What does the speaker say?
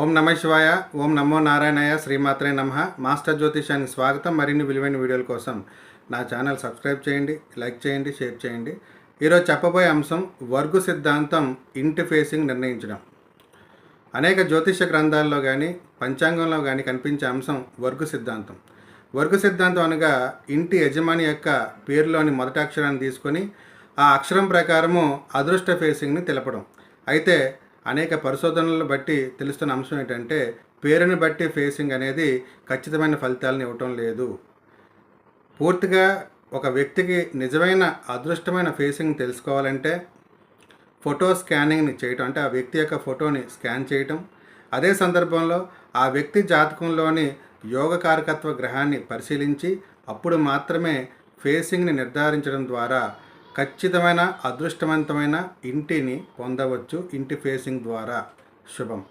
ఓం నమ శివాయ ఓం నమో నారాయణయ శ్రీమాత్రే నమ. మాస్టర్ జ్యోతిషానికి స్వాగతం. మరిన్ని విలువైన వీడియోల కోసం నా ఛానల్ సబ్స్క్రైబ్ చేయండి లైక్ చేయండి షేర్ చేయండి. ఈరోజు చెప్పబోయే అంశం వర్గు సిద్ధాంతం ఇంటి ఫేసింగ్ నిర్ణయించడం. అనేక జ్యోతిష గ్రంథాల్లో కానీ పంచాంగంలో కానీ కనిపించే అంశం వర్గు సిద్ధాంతం. వర్గు సిద్ధాంతం అనగా ఇంటి యజమాని యొక్క పేరులోని మొదటి అక్షరాన్ని తీసుకొని ఆ అక్షరం ప్రకారము అదృష్ట ఫేసింగ్ని తెలపడం. అయితే అనేక పరిశోధనలను బట్టి తెలుస్తున్న అంశం ఏంటంటే పేరుని బట్టి ఫేసింగ్ అనేది ఖచ్చితమైన ఫలితాలను ఇవ్వటం లేదు. పూర్తిగా ఒక వ్యక్తికి నిజమైన అదృష్టమైన ఫేసింగ్ తెలుసుకోవాలంటే ఫోటో స్కానింగ్ని చేయటం అంటే ఆ వ్యక్తి యొక్క ఫోటోని స్కాన్ చేయటం. అదే సందర్భంలో ఆ వ్యక్తి జాతకంలోని యోగ కారకత్వ గ్రహాన్ని పరిశీలించి అప్పుడు మాత్రమే ఫేసింగ్ని నిర్ధారించడం ద్వారా ఖచ్చితమైన అదృష్టవంతమైన ఇంటిని పొందవచ్చు ఇంటి ఫేసింగ్ ద్వారా. శుభం.